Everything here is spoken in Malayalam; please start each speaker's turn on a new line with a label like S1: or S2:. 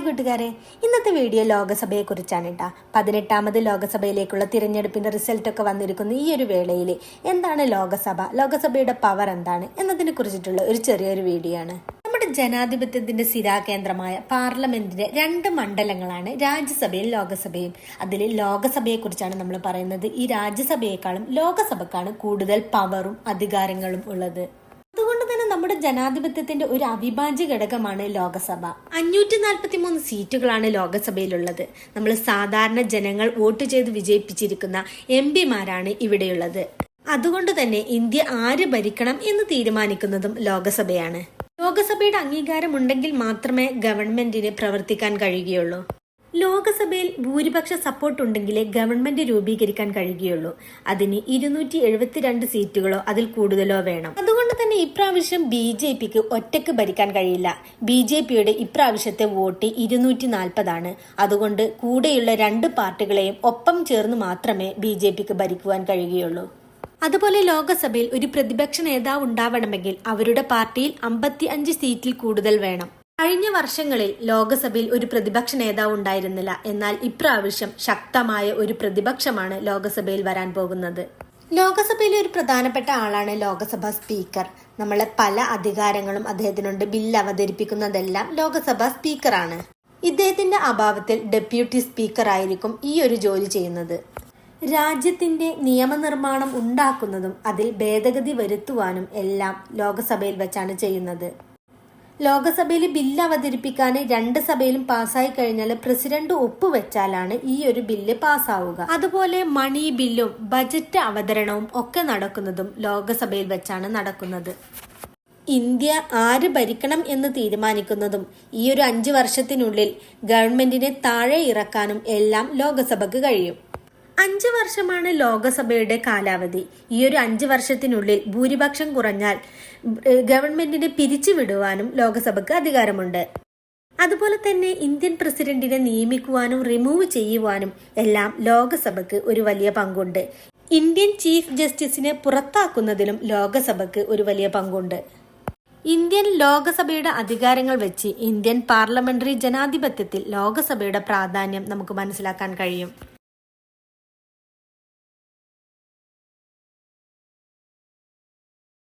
S1: ഹായ് കൂട്ടുകാരെ ഇന്നത്തെ വീഡിയോ ലോകസഭയെ കുറിച്ചാണ് കേട്ടോ. പതിനെട്ടാമത് ലോകസഭയിലേക്കുള്ള തിരഞ്ഞെടുപ്പിന്റെ റിസൾട്ട് ഒക്കെ വന്നിരിക്കുന്ന ഈ ഒരു വേളയിൽ എന്താണ് ലോകസഭ? ലോകസഭയുടെ പവർ എന്താണ്? എന്നതിനെ കുറിച്ചിട്ടുള്ള ഒരു ചെറിയൊരു വീഡിയോ ആണ്. നമ്മുടെ ജനാധിപത്യത്തിന്റെ സ്ഥിരാകേന്ദ്രമായ പാർലമെന്റിന്റെ രണ്ട് മണ്ഡലങ്ങളാണ് രാജ്യസഭയും ലോകസഭയും. അതിൽ ലോകസഭയെ കുറിച്ചാണ് നമ്മൾ പറയുന്നത്. ഈ രാജ്യസഭയെക്കാളും ലോകസഭക്കാണ് കൂടുതൽ പവറും അധികാരങ്ങളും ഉള്ളത്. നമ്മുടെ ജനാധിപത്യത്തിന്റെ ഒരു അവിഭാജ്യ ഘടകമാണ് ലോകസഭ. അഞ്ഞൂറ്റി നാൽപ്പത്തി മൂന്ന് സീറ്റുകളാണ് ലോകസഭയിലുള്ളത്. നമ്മൾ സാധാരണ ജനങ്ങൾ വോട്ട് ചെയ്ത് വിജയിപ്പിച്ചിരിക്കുന്ന എം പിമാരാണ് ഇവിടെയുള്ളത്. അതുകൊണ്ട് തന്നെ ഇന്ത്യ ആര് ഭരിക്കണം എന്ന് തീരുമാനിക്കുന്നതും ലോകസഭയാണ്. ലോകസഭയുടെ അംഗീകാരം ഉണ്ടെങ്കിൽ മാത്രമേ ഗവൺമെന്റിന് പ്രവർത്തിക്കാൻ കഴിയുകയുള്ളൂ. ലോകസഭയിൽ ഭൂരിപക്ഷ സപ്പോർട്ട് ഉണ്ടെങ്കിലേ ഗവൺമെന്റ് രൂപീകരിക്കാൻ കഴിയുകയുള്ളൂ. അതിന് ഇരുന്നൂറ്റി എഴുപത്തിരണ്ട് സീറ്റുകളോ അതിൽ കൂടുതലോ വേണം. അതുകൊണ്ട് തന്നെ ഇപ്രാവശ്യം ബി ജെ പിക്ക് ഒറ്റയ്ക്ക് ഭരിക്കാൻ കഴിയില്ല. ബി ജെ പിയുടെ ഇപ്രാവശ്യത്തെ വോട്ട് ഇരുന്നൂറ്റി നാൽപ്പതാണ് അതുകൊണ്ട് കൂടെയുള്ള രണ്ട് പാർട്ടികളെയും ഒപ്പം ചേർന്ന് മാത്രമേ ബി ജെ പിക്ക് ഭരിക്കുവാൻ കഴിയുകയുള്ളൂ. അതുപോലെ ലോകസഭയിൽ ഒരു പ്രതിപക്ഷ നേതാവ് ഉണ്ടാവണമെങ്കിൽ അവരുടെ പാർട്ടിയിൽ അമ്പത്തി അഞ്ച് സീറ്റിൽ കൂടുതൽ വേണം. കഴിഞ്ഞ വർഷങ്ങളിൽ ലോകസഭയിൽ ഒരു പ്രതിപക്ഷ നേതാവ് ഉണ്ടായിരുന്നില്ല. എന്നാൽ ഇപ്രാവശ്യം ശക്തമായ ഒരു പ്രതിപക്ഷമാണ് ലോകസഭയിൽ വരാൻ പോകുന്നത്. ലോകസഭയിലെ ഒരു പ്രധാനപ്പെട്ട ആളാണ് ലോകസഭ സ്പീക്കർ. നമ്മളെ പല അധികാരങ്ങളും അദ്ദേഹത്തിനുണ്ട്. ബില്ല് അവതരിപ്പിക്കുന്നതെല്ലാം ലോകസഭ സ്പീക്കറാണ്. ഇദ്ദേഹത്തിന്റെ അഭാവത്തിൽ ഡെപ്യൂട്ടി സ്പീക്കർ ആയിരിക്കും ഈ ഒരു ജോലി ചെയ്യുന്നത്. രാജ്യത്തിന്റെ നിയമനിർമ്മാണം ഉണ്ടാക്കുന്നതും അതിൽ ഭേദഗതി വരുത്തുവാനും എല്ലാം ലോകസഭയിൽ വെച്ചാണ് ചെയ്യുന്നത്. ലോകസഭയിൽ ബില്ല് അവതരിപ്പിക്കാൻ രണ്ട് സഭയിലും പാസ്സായി കഴിഞ്ഞാൽ പ്രസിഡന്റ് ഒപ്പുവെച്ചാലാണ് ഈ ഒരു ബില്ല് പാസ്സാവുക. അതുപോലെ മണി ബില്ലും ബജറ്റ് അവതരണവും ഒക്കെ നടക്കുന്നതും ലോകസഭയിൽ വെച്ചാണ് നടക്കുന്നത്. ഇന്ത്യ ആര് ഭരിക്കണം എന്ന് തീരുമാനിക്കുന്നതും ഈ ഒരു അഞ്ച് വർഷത്തിനുള്ളിൽ ഗവൺമെന്റിനെ താഴെ ഇറക്കാനും എല്ലാം ലോകസഭയ്ക്ക് കഴിയും. അഞ്ച് വർഷമാണ് ലോകസഭയുടെ കാലാവധി. ഈ ഒരു അഞ്ച് വർഷത്തിനുള്ളിൽ ഭൂരിപക്ഷം കുറഞ്ഞാൽ ഗവൺമെന്റിനെ പിരിച്ചുവിടുവാനും ലോകസഭയ്ക്ക് അധികാരമുണ്ട്. അതുപോലെ തന്നെ ഇന്ത്യൻ പ്രസിഡന്റിനെ നിയമിക്കുവാനും റിമൂവ് ചെയ്യുവാനും എല്ലാം ലോകസഭയ്ക്ക് ഒരു വലിയ പങ്കുണ്ട്. ഇന്ത്യൻ ചീഫ് ജസ്റ്റിസിനെ പുറത്താക്കുന്നതിലും ലോകസഭയ്ക്ക് ഒരു വലിയ പങ്കുണ്ട്. ഇന്ത്യൻ ലോകസഭയുടെ അധികാരങ്ങൾ വെച്ച് ഇന്ത്യൻ പാർലമെന്ററി ജനാധിപത്യത്തിൽ ലോകസഭയുടെ പ്രാധാന്യം നമുക്ക് മനസ്സിലാക്കാൻ കഴിയും.